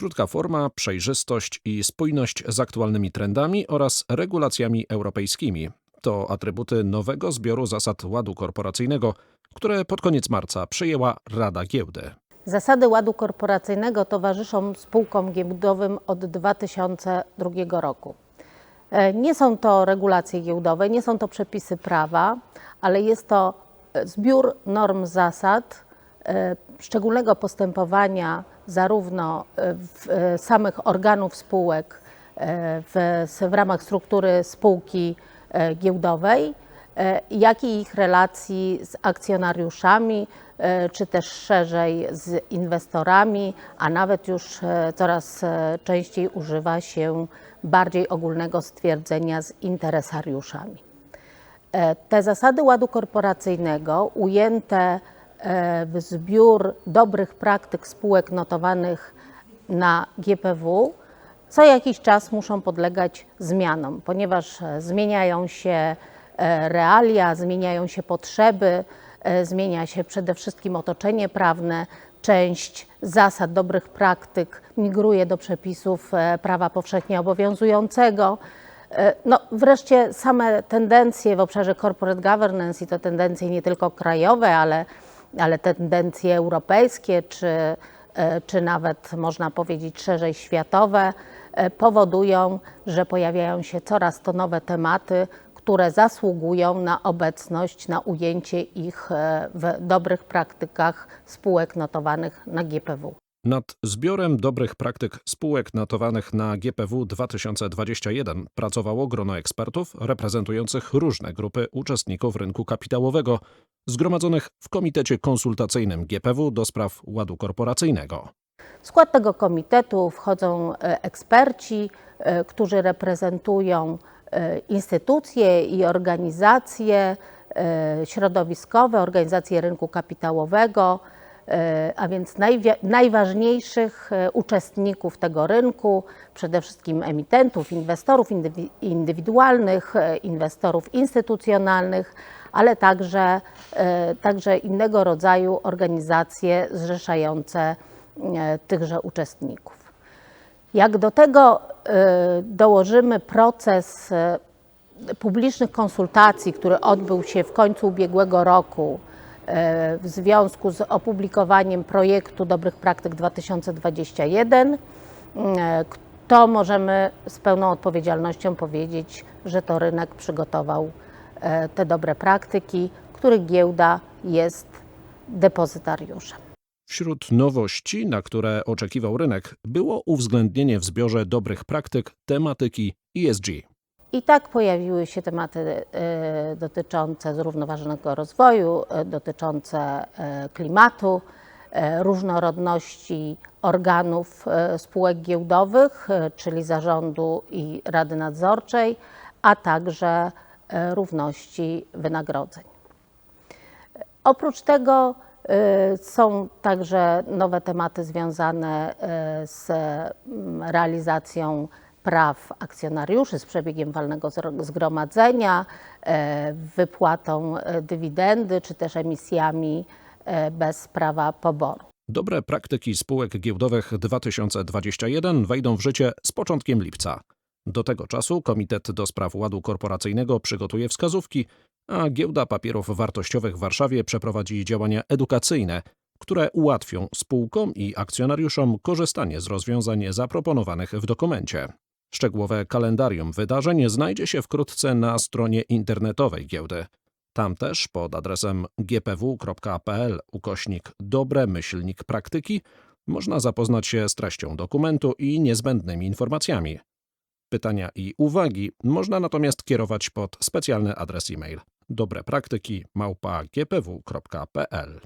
Krótka forma, przejrzystość i spójność z aktualnymi trendami oraz regulacjami europejskimi to atrybuty nowego zbioru zasad ładu korporacyjnego, które pod koniec marca przyjęła Rada Giełdy. Zasady ładu korporacyjnego towarzyszą spółkom giełdowym od 2002 roku. E, Nie są to regulacje giełdowe, nie są to przepisy prawa, ale jest to e, zbiór norm zasad e, szczególnego postępowania zarówno e, e, samych organów spółek e, w, w ramach struktury spółki giełdowej, jak i ich relacji z akcjonariuszami, czy też szerzej z inwestorami, a nawet już coraz częściej używa się bardziej ogólnego stwierdzenia z interesariuszami. Te zasady ładu korporacyjnego ujęte zbiór dobrych praktyk spółek notowanych na GPW co jakiś czas muszą podlegać zmianom, ponieważ e, zmieniają się e, realia, zmieniają się potrzeby, e, zmienia się przede wszystkim otoczenie prawne. Część zasad dobrych praktyk migruje do przepisów prawa powszechnie obowiązującego. No, wreszcie same tendencje w obszarze corporate governance i to tendencje nie tylko krajowe, ale, ale tendencje europejskie, czy, e, czy nawet można powiedzieć szerzej światowe, e, powodują, że pojawiają się coraz to nowe tematy, które zasługują na obecność, na ujęcie ich e, w dobrych praktykach spółek notowanych na GPW. Nad zbiorem dobrych praktyk spółek notowanych na GPW 2021 pracowało grono ekspertów reprezentujących różne grupy uczestników rynku kapitałowego, zgromadzonych w Komitecie Konsultacyjnym GPW do spraw ładu korporacyjnego. W skład tego komitetu wchodzą e, eksperci, e, którzy reprezentują e, instytucje i organizacje środowiskowe, organizacje rynku kapitałowego, a więc najważniejszych e, uczestników tego rynku, przede wszystkim emitentów, inwestorów indywi- indywidualnych, e, inwestorów instytucjonalnych, ale także, e, także innego rodzaju organizacje zrzeszające e, tychże uczestników. Jak do tego e, dołożymy proces e, publicznych konsultacji, który odbył się w końcu ubiegłego roku e, w związku z opublikowaniem projektu Dobrych Praktyk 2021, e, to możemy z pełną odpowiedzialnością powiedzieć, że to rynek przygotował e, te dobre praktyki, których giełda jest depozytariuszem. Wśród nowości, na które oczekiwał rynek, było uwzględnienie w zbiorze dobrych praktyk tematyki ESG. I tak pojawiły się tematy e, dotyczące zrównoważonego rozwoju, e, dotyczące e, klimatu, różnorodności organów spółek giełdowych, czyli zarządu i rady nadzorczej, a także równości wynagrodzeń. Oprócz tego są także nowe tematy związane z mm, realizacją praw akcjonariuszy, z przebiegiem walnego zgromadzenia, e, wypłatą e, dywidendy czy też emisjami e, bez prawa poboru. Dobre praktyki spółek giełdowych 2021 wejdą w życie z początkiem lipca. Do tego czasu Komitet do Spraw Ładu Korporacyjnego przygotuje wskazówki, a Giełda Papierów Wartościowych w Warszawie przeprowadzi działania edukacyjne, które ułatwią spółkom i akcjonariuszom korzystanie z rozwiązań zaproponowanych w dokumencie. Szczegółowe kalendarium wydarzeń znajdzie się wkrótce na stronie internetowej giełdy. Tam też pod adresem gpw.pl ukośnik dobre myślnik praktyki można zapoznać się z treścią dokumentu i niezbędnymi informacjami. Pytania i uwagi można natomiast kierować pod specjalny adres e-mail dobrepraktyki małpa gpw.pl.